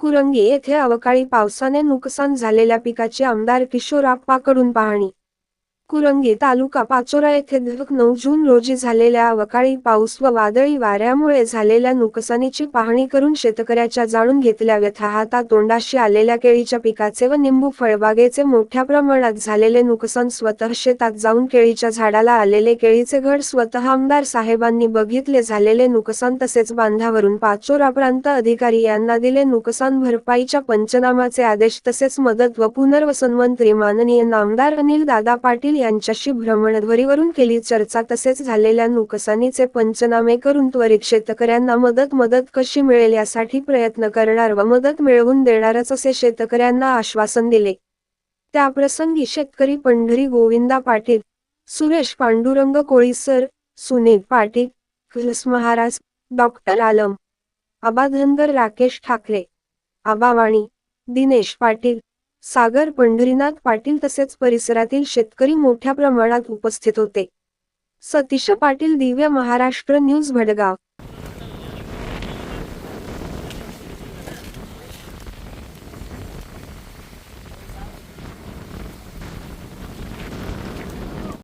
कुरंगी येथे अवकाळी पावसाने नुकसान झालेल्या पिकाची आमदार किशोर आप्पाकडून पाहणी. कुरंगी तालुका पाचोरा येथे नऊ जून रोजी झालेल्या अवकाळी पाऊस व वादळी वाऱ्यामुळे झालेल्या नुकसानीची पाहणी करून शेतकऱ्याच्या जाणून घेतल्या व्यथा हाता तोंडाशी आलेल्या केळीच्या पिकाचे व निंबू फळबागेचे मोठ्या प्रमाणात झालेले नुकसान स्वतः शेतात जाऊन केळीच्या झाडाला आलेले केळीचे घड स्वतः आमदार साहेबांनी बघितले झालेले नुकसान तसेच बांधावरून पाचोरा प्रांत अधिकारी यांना दिले नुकसान भरपाईच्या पंचनामाचे आदेश तसेच मदत व पुनर्वसन मंत्री माननीय नामदार अनिल दादा पाटील यांच्याशी भ्रमणध्वरीवरून केली. चर्चा तसेच झालेल्या नुकसानीचे पंचनामे करून त्वरित शेतकऱ्यांना मदत मदत कशी मिळेल यासाठी प्रयत्न करणार व मदत मिळवून देणारच असे शेतकऱ्यांना आश्वासन दिले. त्याप्रसंगी शेतकरी पंढरी गोविंदा पाटील सुरेश पांडुरंग कोळीसर सुनील पाटील फिलस महाराज डॉक्टर आलम आबाधनगर राकेश ठाकरे आबावाणी दिनेश पाटील सागर पंढरीनाथ पाटील तसेच परिसरातील शेतकरी मोठ्या प्रमाणात उपस्थित होते. सतीश पाटील दिव्य महाराष्ट्र न्यूज भडगाव.